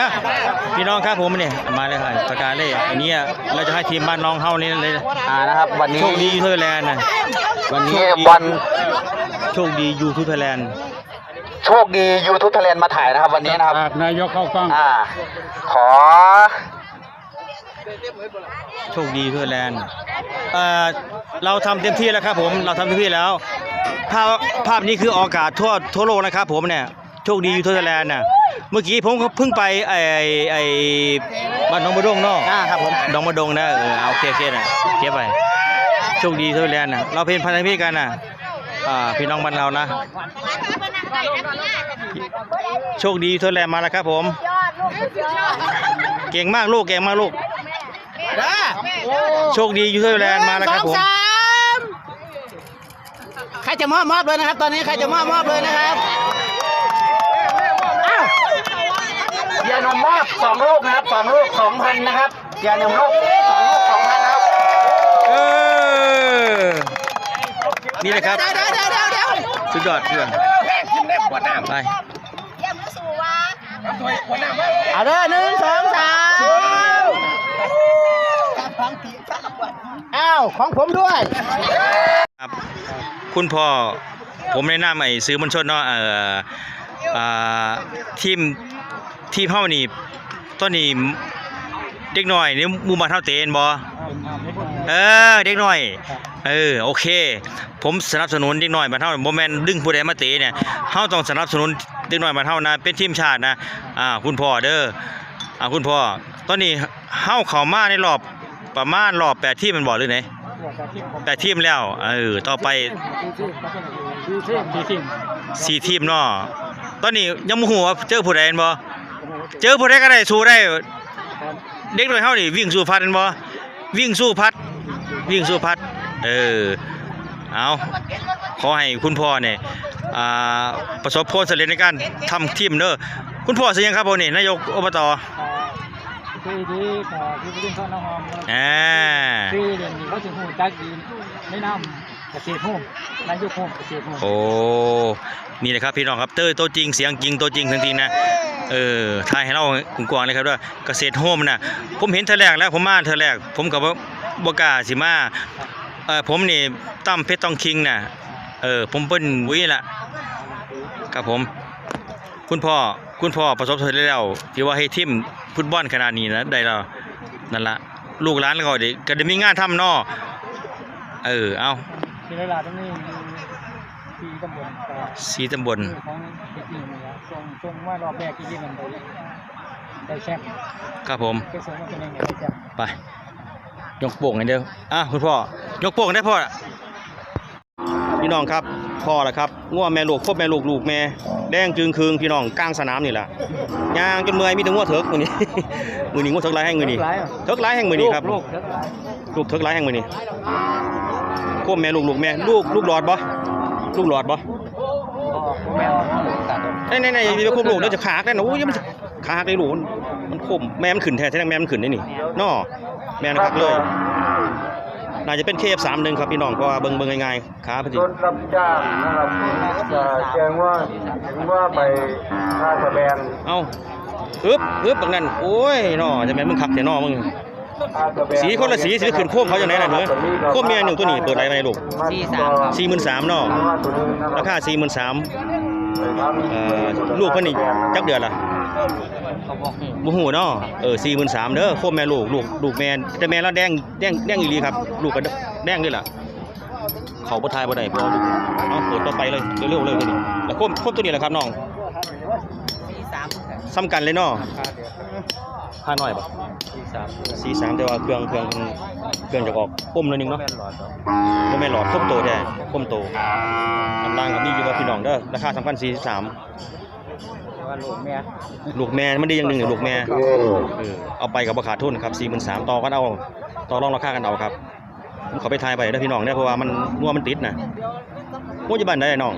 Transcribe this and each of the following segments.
นะพี่น้องครับผมเนี่ยมาเลยครับประกาศเลยอันนี้เราจะให้ทีมบ้านน้องเฮานี่เลยอ่านะครับ วันนี้โชคดียูทูบแลนด์นะวันนี้วันโชคดียูทูบแลนด์โชคดียูทูบทะเลนมาถ่ายนะครับ วันนี้นะครับนายกเข้ากล้องอ่า ขอโชคดียูทูบแลนด์เอ่อเราทำเต็มที่แล้วครับผม เราทำเต็มที่แล้ว ภาพภาพนี้คือออกอากาศทั่วทั่วโลกนะครับผมเนี่ย โชคดียูทูบแลนด์น่ะ เมื่อกี้ผมก็เพิ่งไปไอไอ้ไอบ้านหน้องบดงเนาะอ่าครับผมดองมาดงนะเออเอาโอเคโอเคนะเก็บไปโชคดีทุเรียนนะเราเป็นพันธมิตรกันนะอ่าพี่น้องบ้านเรานะ โชคดีทุเรียนมาแล้วครับผม เก่งมากลูกเก่งมากลูก โชคดียูทูบแลนด์มาแล้วครับผมใครจะมอบมอบเลยนะครับ ตอนนี้ใครจะมอบมอบเลยนะครับอ้าวเดีย นมมอบสองลูกนะครับสองลูกสองพันนะครับเดียนมลูกสองลูกสองพันนะครับเออนี่เลยครับเดี๋ยวเดี๋ยวเดี๋ยวเดี๋ยวเดี๋ยวสุดยอดเพื่อนไปเอาเด้อหนึ่งสองสามอ้าวของผมด้วยครับคุณพ่อผมแนะนำไอ้ซื้อมวลชนเนาะเอ่ออ่าทีม ทีมเฮานี่ตอนนี้เด็กน้อยนี่หมู่บ้านเฮาเตนบ่เออเด็กน้อย เออโอเค ผมสนับสนุนเด็กน้อยบ้านเฮาบ่แม่นดึงผู้ใดมาเตะเนี่ยเฮาต้องสนับสนุนเด็กน้อยบ้านเฮานะเป็นทีมชาตินะอ่าคุณพ่อเด้ออ่าคุณพ่อตอนนี้เฮาเข้ามาในรอบประมาณรอบ8ทีมมันบ่หรือไงแปดทีมแล้วเออต่อไปสี่ทีมเนาะตอนนี้ยังบ่ฮู้ว่าเจอผู้ใดแม่นบ่ เจอผู้ใดก็ได้สู้ได้เด็กน้อยเฮานี่วิ่งสู้พัดแม่นบ่วิ่งสู้พัด วิ่งสู้พัด เออ เอาขอให้คุณพ่อเนี่ยอ่าประสบผลสำเร็จในการทำทีมเด้อคุณพ่อสิยังครับผมนี่นายกอบตคือดีขอคือเรื่องข้าวน้ำหอมอ่าคือเรื่องนี้เขาจะหูจักดีไม่นำเกษตรโฮมนายกโฮมเกษตรโฮมโอ้นี่แหละครับพี่น้องครับเต้ยตัวจริงเสียงจริงตัวจริงจริงๆนะ เออทายให้เรากว้างๆเลยครับว่าเกษตรโฮมนะผมเห็นเธอแรกแล้วผมมาเธอแรก ผมกับบ่กล้าสิมาเออผมนี่ตั้มเพชรตองคิงน่ะเออผมเป็นวิล่ะครับผม คุณพ่อคุณพ่อประสบผลสำเร็จแล้วที่ว่าให้ทีมฟุตบอลขนาดนี้นะได้แล้วนั่นละลูกหลานก็ได้ก็ได้มีงานทำเนาะเออเอาที่เวลาตรงนี้ที่ตำบลสีตำบล ของเด็กหญิงนะครับทรงทรงว่ารอบแรกที่มันได้ได้แชมป์ครับผมก็ส่งมาเป็นยังไงได้แชมป์ไป ยกโป่งกันเด้ออะคุณพ่อ ยกโป่งได้พ่อพี่น้องครับพ่อละครับง่วแม่ลูกพบแม่ลูกลูกแม่แดงจึงคืงพี่น้องกลางสนามนี่แหละย่างจนเมื่อยมีแต่ง่วเถิกมือนี้มือนี้ง่วเถิกหลายแห่งมือนี้หลายอะเถิกหลายแห่งมือนี้ครับลูกเถอะหลายลูกเถิกหลายแห่งมือนี้พบแม่ลูกลูกแม่ลูกลูกหลอดบ่ลูกหลอดบ่พ่อแม่ตัดในในในอย่าไปควบลูกเดี๋ยวจะขาหักได้นะโอ้ยมันจะขาหักเลยลูกมันมันคมแม่มันขึ้นแท้แท้แม่มันขึ้นได้นี่น้อแม่มันหักเลยน่าจะเป็นเคฟสามหนึ่งครับพี่น้องเพราะว่าเบิ่งเบิ่งง่ายๆขาพอดีรถรับจ้างนะครับจะแจ้งว่าถึงว่าไปท่าสะแบนเอาอึ๊บอึ๊บตรงนั้นโอ้ยน้อจะแม่นมึงขับแต่น้อมึงท่าสะแบนสีคนละสีสีขึ้นโค้มเขาอย่างไหนล่ะเหรอโค้มเมียหนึ่งตัวนี้เปิดอะไรไหมลูกสี่สามครับสี่หมื่นสามเนาะราคาสี่หมื่นสาม เอ่อลูกเพิ่นนี่จักเดือนละเขาบอกให้บ่ฮู้เนาะเออสี่หมื่นสามเด้อโค้มแม่ลูกลูกลูกแม่แต่แม่เราแดงแดงแดงอีหลีครับ ลูกก็แดงด้วยล่ะเขาบ่ทายบ่ได้พอลูกเอาเปิดต่อไปเลยเร็วๆเลยตัวนี้แล้วโค้มโค้มตัวนี้แหละครับน้องสี่สามซ้ำกันเลยเนาะ ค่าเดียวค่าน้อยบ่สี่สามสี่สามแต่ว่าเครื่องเครื่องเครื่องจะออกปุ่มหนิดนึงเนาะแม่นหลอดก็ไม่นหลอดครบโตแท้ครบโตน้ำล่างก็มีอยู่ว่าพี่น้องเด้อราคาสามพันสี่สามว่าลูกแม่ลูกแม่มันดีอย่างหนึ่งเนี่ยลูกแม่เออเอาไปกับราคาทุนครับสี่หมื่นสามต่อกันเอาต่อรองราคากันเอาครับผมขอไปทายไปเด้อพี่น้องเนี่ยเพราะว่ามันงัวมันติดนะงัวจะบ้านได้น้อง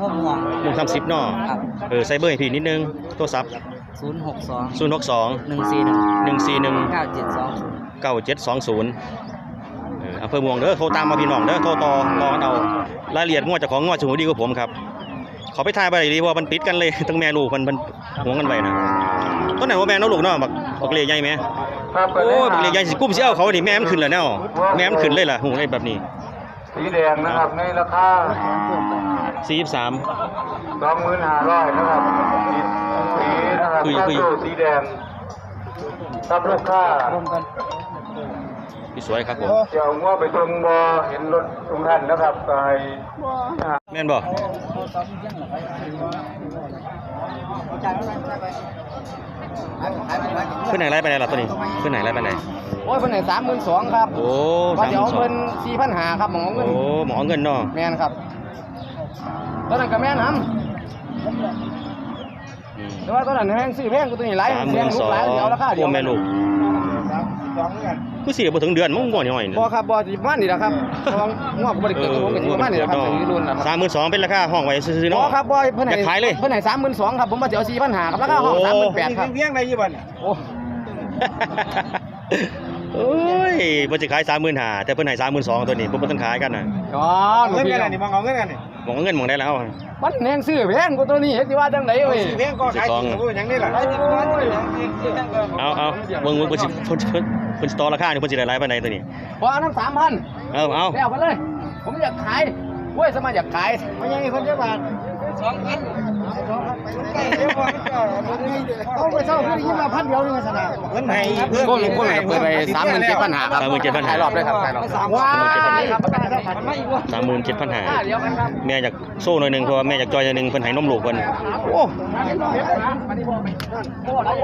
ห้องม่วงหนึ่งสามสิบเนาะครับเออไซเบอร์ให้พี่นิดนึงโทรศัพท์ ศูนย์หกสองศูนย์หกสองหนึ่งสี่หนึ่งหนึ่งสี่หนึ่งเก้าเจ็ดสองศูนย์เก้าเจ็ดสองศูนย์อำเภอเมืองเด้อโทรตามมาพี่น้องเด้อโทรต่อรอกันเอารายละเอียดงวดเจากของงวดสูงดีกว่าผมครับขอไปทายไปดีเพราะว่ามันติดกันเลยตั้งแม่ลูกมันมันหวงกันไปนะต้นไหนว่าแม่นเนาะลูกเนาะบักบักเลียใหญ่ไหมครับโอ้ยบักเลียใหญ่สิกุ้มสิเอาเขาดิแม่มันขึ้นแล้วเนาะแม่มันขึ้นเลยล่ะหูเลยแบบนี้ สีแดงนะครับในราคา43สองหมื่นห้าร้อยนะครับสีนะ ครับคุยคุยถ้าสู้สีแดงรับลูกค้าพี่สวยครับผมเดี๋ยวงัวไปตรงบอเห็นรถทุกท่านนะครับไปแม่นบ่เพิ่นไหนไล่ไปไหนล่ะตัวนี้เพิ่นไหนไล่ไปไหนโอ้ยเพิ่นให้สามหมื่นสองครับโอ้ว่าสามเดี๋ยวสอเพิ่งนสี่พันหาครับหมองเงินโอ้หมอเงินเนาะแม่นครับตอนนั้นก็แม่นำอืม แต่ว่าตอนนั้นแพงซื้อแพงกูตัวนี้หลายสามหแพมื่งนลูสกองหลายเดียวราคาเดียวโอ้แม่ลูกกูเสียบ่ถึงเดือนมึงบ่ย่อยนี่บ่ครับบ่สิประมาณนี้แหละครับเพราะว่างัวก็บ่ได้เกิดกับผมก็สิประมาณนี้แหละครับถึงรุ่นนะครับสามหมื่นสองเป็นราคาห้องไว้ซื้อๆบ่เนาะ ครับบ่เพิ่นให้อยากขายเลยเพิ่นให้32,000ครับผมว่าสิเอา4,500ครับราคาห้องโอ้ 38,000ครับเพียงไรยี่บันโอ้ โอ้ยบ่สิขายสามหมื่นห้าแต่เพิ่นให้สามหมื่นสองตัวนี้เพิ่นบ่ต้องขายกันน่ะอ๋อหนูเงินพี่กันนี่มองเอาเงินกันนี่หมองเงินหมองได้แล้ว มันแพงซื้อแพงกูตัวนี้เฮ็ดสิว่าจังไดเว้ยเพียงก็ขายจริงกูอย่างนี้แหละเอาเอาเบิ่งเบิ่งเพิ่นสิเพิ่นเพิ่นเพิ่นสิต่อราคานี่เพิ่นสิได้หลายปานใดตัวนี้พอเอาน้ำ3,000เอาเอาแล้วไปเลย ผมอยากขายเว้ยสมัยอยากขายไม่ใช่คนเจ้าบาทสองพัน ต้องไปเช่าเพื่อยี่มาพันเดียวนี่สนะเงินไหนเพื่อนก้มก้มเปิดไปสามหมื่นเจ็ดพันหาครับสามหมื่นเจ็ดพันห้ารอบเลยครับขายรอบว้ายครับประกันเท่าพันไม่อีกว่าสามหมื่นเจ็ดพันห้าเดียวกันครับแม่อยากโซ่หน่อยหนึงเพราะว่าแม่อยากจอยหน่อยหนึงเพิ่นให้นมลูกเพิ่นโอ้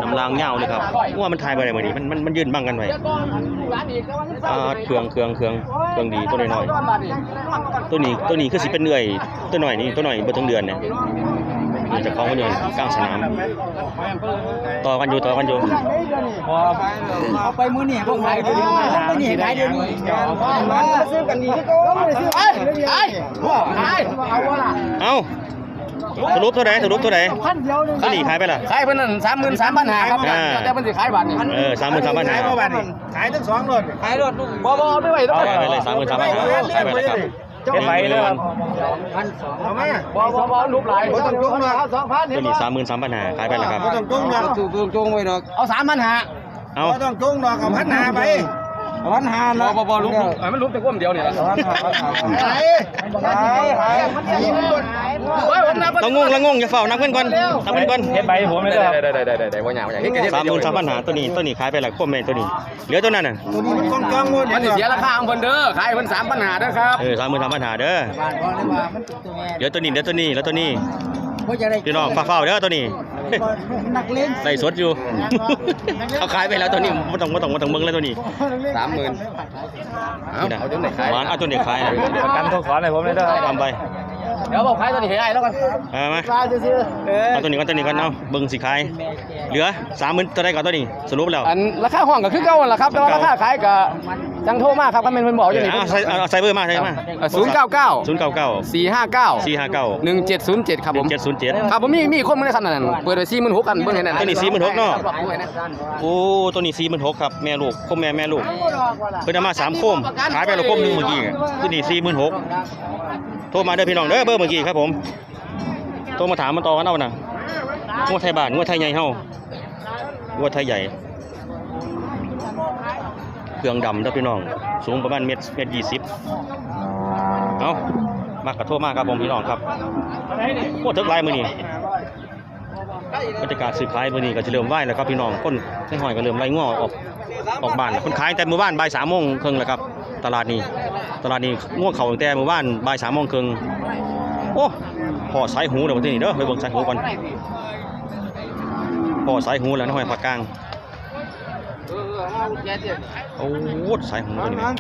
น้ำลางเงาเลยครับว่ามันทายได้มื้อนี้มันมันมันยืนบังกันไว้อ่าเครื่องเครื่องเครื่องเครื่องดีตัวน้อยๆตัวนี้ตัวนี้คือสิเป็นเนื่อยตัวหน้อยนี่ตัวหน้อยบ่ถึงเดือนเนี่ย นี่เจะคล้าของมันอยู่กลางสนาม ต่อกันอยู่ต่อกันอยู่เอาไปมือนี่พวกขายเดี๋ยวนี้ไปนี่ขายเดี๋ยวนี้ซื้อกันนี่ก็ไม่ได้ซื้อไอ้ไอ้ไอ้เอาวะล่ะเอาสรุปเท่าไหร่สรุปเท่าไหร่พันเดียวนึงตัวนี้ขายไปล่ะขายเพิ่นนั่นสามหมื่นสามพันหาครับแต่เพิ่นสิขายบาทนี่เออสามหมื่นสามพันห้าขายทั้งสองรถขายรถบ่บ่เอาไปไว้ต้ขายไปเลยสามหมื่นสามพันห้าขายไปเลยครับ เจ้าไปเลยครับเอามาบ่บ่บ่รูปหลายบ่ต้องจุงหรอกสองพันตัวนี้สามหมื่นสามพันห้าขายไปแล้วครับบ่ต้องจุงหรอกถูกจุงไว้ดอกเอาสามพันหาเอาบ่ต้องจุงดอกเอาพันหาไป พันหาบ่ละบ่บ่รูปไอ้มันรูปแต่ก้มเดียวนี่ล่ะขายขายขายมันดีมันโอ้ยผมนับเรางงเรางงอย่าเฝ้านับเงินก่อนนับเงินก่อนเฮ็ดใบผมเลยครับได้ได้ได้ได้ได้บ่ยากบ่ยากสามหมื่นสามพันห้าตัวนี้ตัวนี้ขายไปแล้วควบแม่นตัวนี้เหลือตัวนั้นน่ะตัวนี้มันกองกองหมดมันสิเสียราคาของเพิ่นเด้อขายเพิ่น3ปัญหาเด้อครับเออสามหมื่นสามพันห้าเด้อบ้านบอกเลยว่ามันตัวแม่เหลือตัวนี้เหลือตัวนี้แล้วตัวนี้บ่จะได้พี่น้องฝ้าเฝ้าเด้อตัวนี้ นักเล่นใส่สดอยู่เขาขายไปแล้วตัวนี้ไม่ต้องไม่ต้องไม่ต้องเบิ่งแล้วตัวนี้สามหมื่นเอานี่นะเอาตัวไหนขายหวานเอาตัวนี้ขายนะประกันเขาขอให้ผมเลยเด้อทำไปเดี๋ยวบอกขายตัวนี้ให้ไอ้แล้วกันเอามาขายซื่อเออเอาตัวนี้ก่อนตัวนี้ก่อนเอาเบิ่งสิขายเหลือสามหมื่นตัวใดก่อนตัวนี้สรุปแล้วอันราคาห้องก็คือเก่าหั่นล่ะครับแต่ว่าราคาขายก็ จังโทรมาครับคันแม่นเพิ่นบอกอยู่นี่เอาใส่เอาใส่เบอร์มาใส่มาศูนย์เก้าเก้าศูนย์เก้าเก้าสี่ห้าเก้าสี่ห้าเก้าหนึ่งเจ็ดศูนย์เจ็ดครับผมเจ็ดศูนย์เจ็ดครับผมมีมีคนมาในคันนั้นเปิดไว้สี่หมื่นหกกันเบิ่งให้แน่ตัวนี้46,000เนาะปรับปรุงให้แน่โอ้ตัวนี้สี่หมื่นหกครับแม่ลูกคมแม่แม่ลูกเพิ่นเอามาสามโคมขายไปแล้วโคมหนึงเมื่อกี้ไงตัวนี้สี่หมื่นหกโทรมาเด้อพี่น้องเด้อเบอร์เมื่อกี้ครับผมโทรมาถามมาต่อกันเอาน่ะงวดไทยบ้านงวดไทยใหญ่เฮางวดไทยใหญ่ เครื่องดำเด้อพี่น้อง สูงประมาณเมตรเมตรยี่สิบเอามากระโทษมากครับผมพี่น้องครับโคตรทึกลายมือนี่บรรยากาศซื้อขายมือนี้ก็จะเริ่มไหวแล้วครับพี่น้องคนในหอยก็เริ่มไล่ง้อออกออกบ้านแล้วคนขายแต่มือบ้านบ่ายสามโมงครึ่งแล้วครับ ตลาดนี้ ตลาดนี้ง่วงเขาตั้งแต่มือบ้านบ่ายสามโมงครึ่งโอ้พอสายหูเดี๋ยววันที่นี่เด้อไปเบิ่งสายหูก่อนพอสายหูแล้วน้อยผักกลาง โอ้โหสายหูตัวนี้แม่ง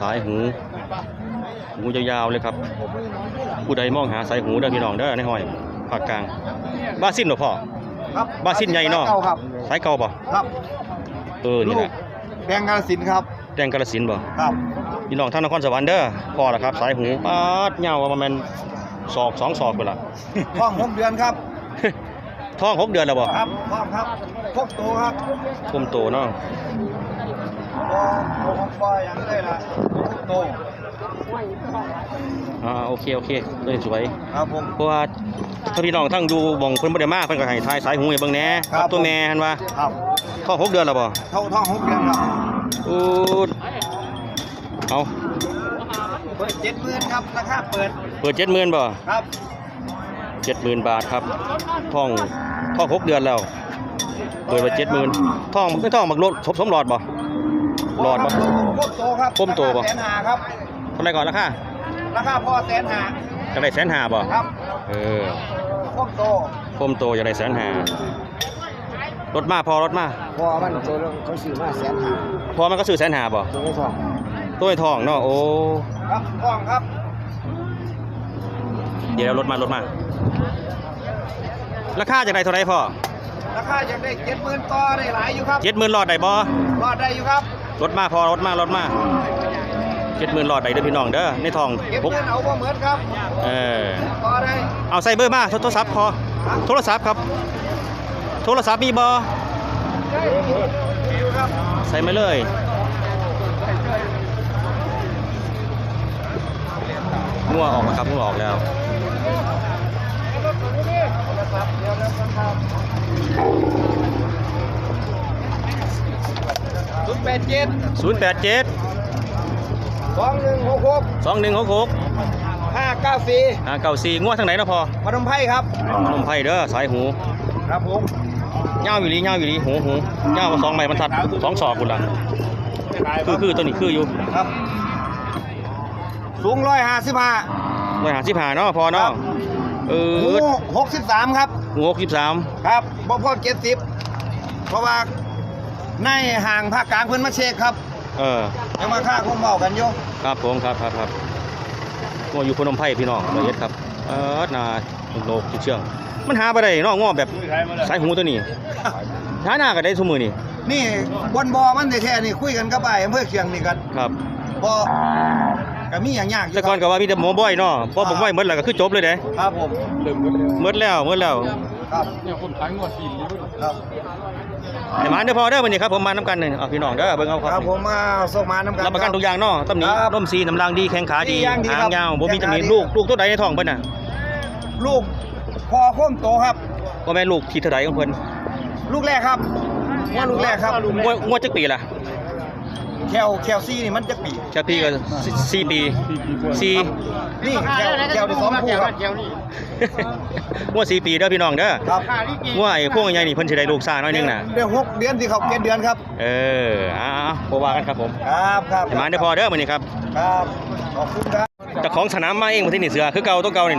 สายหูหูยาวๆเลยครับ ผู้ใดมองหาสายหูเด้อพี่น้องเด้อในห้อยภาคกลางบ้าสิ้นเหรอพ่อครับบ้าสิ้นใหญ่เนาะเก่าครับสายเก่าบ่ครับเออนี่แหละแดงกาฬสินธุ์ครับแดงกาฬสินธุ์บ่ครับพี่น้องทางนครสวรรค์เด้อพ่อละครับ สายหูปาดยาวประมาณศอกสองศอกไปละท้องหกเดือนครับ ท้องหกเดือนแล้วบ่ครับท้องครับพกตัวครับคุมโตเนาะบ่บ่บ่ยังได้ละพกตัวอ่าโอเคโอเคตัวนี้สวยครับผมเพราะว่าถ้าพี่น้องทั้งอยู่บ่งเพิ่นบ่ได้มาเพิ่นก็ให้ทายสายหูให้เบิ่งแหน่ครับตัวแม่หั่นว่าครับท้องหกเดือนแล้วบ่เท่าท้องหกเดือนครับอูดเอาเปิดเจ็ดหมื่นครับราคาเปิด เปิด70,000บ่ครับ 70,000บาทครับท้องท้องหกเดือนแล้วเปิดไว้70,000ท้องไม่ท้องบักรถสมสมหลอดบ่หลอดบ่โคมโตครับโคมโตบ่แสนหาครับเท่าไหร่ก่อนราคาราคาพ่อแสนหาจะได้แสนห้าบ่ครับเออโคมโตโคมโตจะได้แสนห้ารถมาพอรถมาพอมันโตแล้วเขาซื้อมาแสนห้าพอมันก็ซื้อแสนห้าบ่ตัวไม่พอตัวไอ้ทองเนาะโอ้ครับกล้องครับ เดี๋ยวรถมารถมา ราคาจะได้เท่าไหรพ่อราคาอยากได้เจ็ดหมื่นต่อได้หลายอยู่ครับเจ็ดหมื่นหลอดได้บ่รอดได้อยู่ครับรถมาพอรถมารถมาเจ็ดหมื่นหลอดได้เด้อพี่น้องเด้อในทองเก็บหกเงินเอาบ่เหมือนครับเออต่อได้เอาใส่เบอร์มาโทรศัพท์พอโทรศัพท์ครับ โทรศัพท์มีบ่อยู่ครับใส่มาเลยงัวออกแล้วครับงัวออกแล้ว ศูนย์แปดเจ็ด087สองหนึ่งหกหก2166ห้าเก้าสี่อ่าเก่าสี่งัวทางไหนเนาะพอพนมไพรครับนมไผ่เด้อสายหู ครับผมเงาอยู่ลีเงาอยู่ลีหูหูเงามาสองใบบรรทัดสองศอกคุณละคือคือตัวนี้คืออยู่ครับ สูงร้อยห้าสิบห้าร้อยหาสิบหาเนาะพอเนาะเอหูอหกสิบสามครับ หูหกสิบสามครับบ่พอเจ็ดสิบเพราะว่าในห่างภาคกลางเพิ่นมาเช็คครับเออยังมาค่าคงเมากันอยู่ครับผมครับครับครับงัวอยู่พนมไผ่พี่น้องละเอียดครับเออนาโลกเชื่อง มันหาไปได้เนาะง้อแบบสายหูตัวนี้หาหน้าก็ได้สมือนี่นี่บนบอมันแท้ๆนี่คุยกันกับไอ้อำเภอเคียงนี่กันครับบ่ ก็มีอย่างยากอยู่แต่ก่อนก็ว่ามีแต่หมอบ่อยเนาะพอผมบ่อยหมดแล้วก็คือจบเลยเด้ครับผมหมดแล้วหมดแล้วครับเนี่ยคนขายงวดทีครับไอ้หมาเด้อพอเด้อวันนี้ครับผมมาน้ำกันนี่เอาพี่น้องเด้อเบิ่งเอาคครัรับบผมมาส่งมาน้ำกันรับประกันทุกอย่างเนาะตำหนิครับร่มสีน้ำรางดีแข้งขาดีดีอย่างดีหาครังบยาวบ่มีแข้ตำงหขานิดีลูกลูกตัวใดในท้องเพิ่นน่ะลูกพอโค้มโตครับบ่แม่นลูกที่เท่าใดของเพิ่นลูกแรกครับว่าลูกแรกครับงวดงวดจักปีล่ะ แคลแคลซี่นี่มันจะปีจักปีก็สี่ปีสี่ นี่แคลแคลได้สองคู่ครับงวดสี่ปีเด้อพี่น้องเด้อครับงวดไอ้พวกใหญ่นี่เพิ่นสิได้ลูกซ่าน้อยหนึงน่ะ เดือนหกเดือนที่เขาเกณฑ์เดือนครับ เออเอ้าวบ่ว่ากันครับผมครับครับไอ้หมาเด้อพอเด้อมื้อนี้ครับ ครับ ขอบคุณครับ เจ้าของสนามมาเองบ่ที่นี่เสือคือเก่าตัวเก่านี่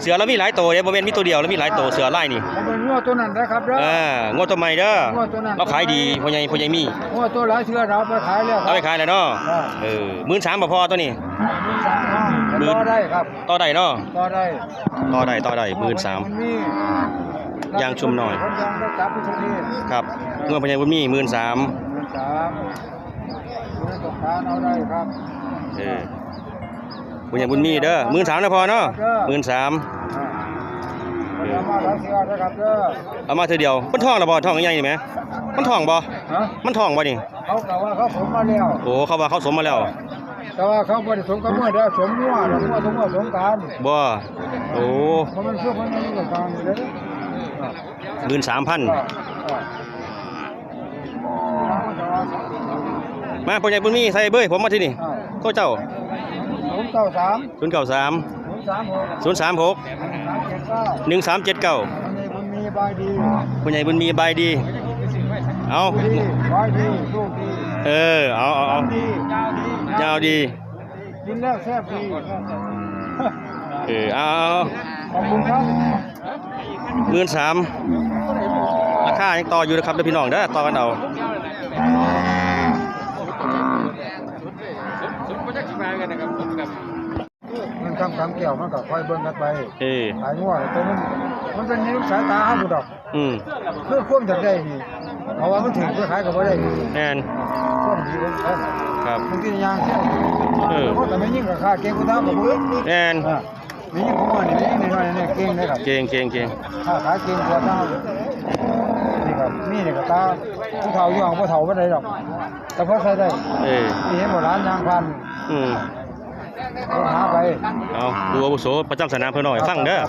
เสือแล้วมีหลายตัวเด้บ่แม่นมีตัวเดียวแล้วมีหลายตัวเสือลายนี่มันเป็นงัวตัวนั้นนะครับเด้อเอองวดตัวใหม่เด้องัวตัวนั้นเราขายดีพ่อใหญ่พ่อใหญ่มีงัวตัวหลายเชือเราไปขายแล้วคเอารับไปขายแล้วเนาะครับเออมื่นสามบ่พอตัวนี้หมื่นต่อได้ครับต่อได้เนาะต่อได้ต่อได้ต่อได้มื่นสามนมียางชุ่มหน่อยคนยางได้จับไปทุกที่ครับเงินพญาบุญมีมื่นสามหมื่นสามคุณสงสารเอาได้ครับเออ พญาบุญมีเด้อมื่นสามนะพอเนาะมื่นสามอ่าเอามาหลายเชือนะครับเด้อเอามาเธอเดียว มันท่องละบ่ท่องใหญ่นี่ไหมมันท่องบ่ฮะมันท่องบ่นี่เขากล่าวว่าเขาผมมาแล้วโอ้เขาว่าเขาสมมาแล้วแต่ว่าเขาบริสมกับเมื่อเด้อสมงัวแล้วงัวสมงัวสงกรารบ่โอ้เพราะมันเชื่อมันมีกับกลางอยู่เลยมื่นสามพันมาพญาบุญมีใส่เบยผมมาที่นี่โทษเจ้า ศูนย์เก้าสามศูนย์เก้าสามศูนย์สามหกศูนย์สามหกสามเจ็ดเก้าหนึ่งสามเจ็ดเก้าอันนี้มันมีบายดีผู้ใหญ่บุญมีบายดี เอา ดีบายดีลูกดีเออ เอาเอาเอาดียาวดียาวดี กินแล้วแซ่บดีเออเอาเอาขอบคุณครับหมื่นสามราคายังต่ออยู่นะครับเด้อพี่น้องเด้อต่อกันเอา มัน คำคำเกี่ยวมันก็ค่อยเบิ่งกันไปเออขายงัวตัวมันมันเป็นนิ้วสายตาห้าบุดอกอืมเพื่อควบจากได้นี่เพราะว่ามันถึงเพื่อขายกับว่าได้แน่นควบดีเลยครับครับบางทียางเที่ยวเออแต่ไม่ยิ่งกับค่าเก่งกูตามกับมือแน่นอ่ามียิ่งผมว่านี่มียิ่งน้อยๆนี่เก่งนะครับเก่งเก่งเก่งถ้าขายเก่งกว่าตานี่ครับมีนี่ก็ตาผู้เฒ่าอยู่ของผู้เฒ่าบ่ได้ดอก แต่พอใช้ได้เออนี่เห็นบ่ร้านยางพันอืม ต้องหาไปเอาดูอาวุโสประจำสนามเพิ่นหน่อยฟังเด้อ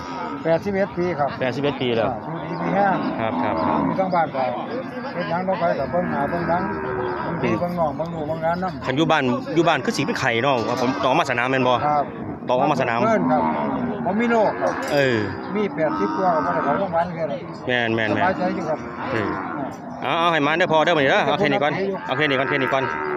81ปีครับ81ปีแล้วอยู่ดีมีแห้งครับครับครับมีทั้งบ้านก็เป็นหยังต้องไปกับเบิ่งหน้าเบิ่งหลังบางทีเบิ่งน้องเบิ่งหนูเบิ่งงานนำคันอยู่บ้านอยู่บ้านคือสิเป็นไข่เนาะว่าผมต้องเอามาสนามแม่นบ่ครับต้องเอามาสนามเพิ่นครับบ่มีโรคครับเออมี80กว่าก็บ่ได้เข้าโรงพยาบาลแค่นั้นแม่นแม่นสแม่บายนใจอยู่ครับเออเอาเอาให้มาเด้อพอเด้อบัดนี้เด้อเอาแค่นี้ก่อนเอาแค่นี้ก่อนแค่นี้ก่อนค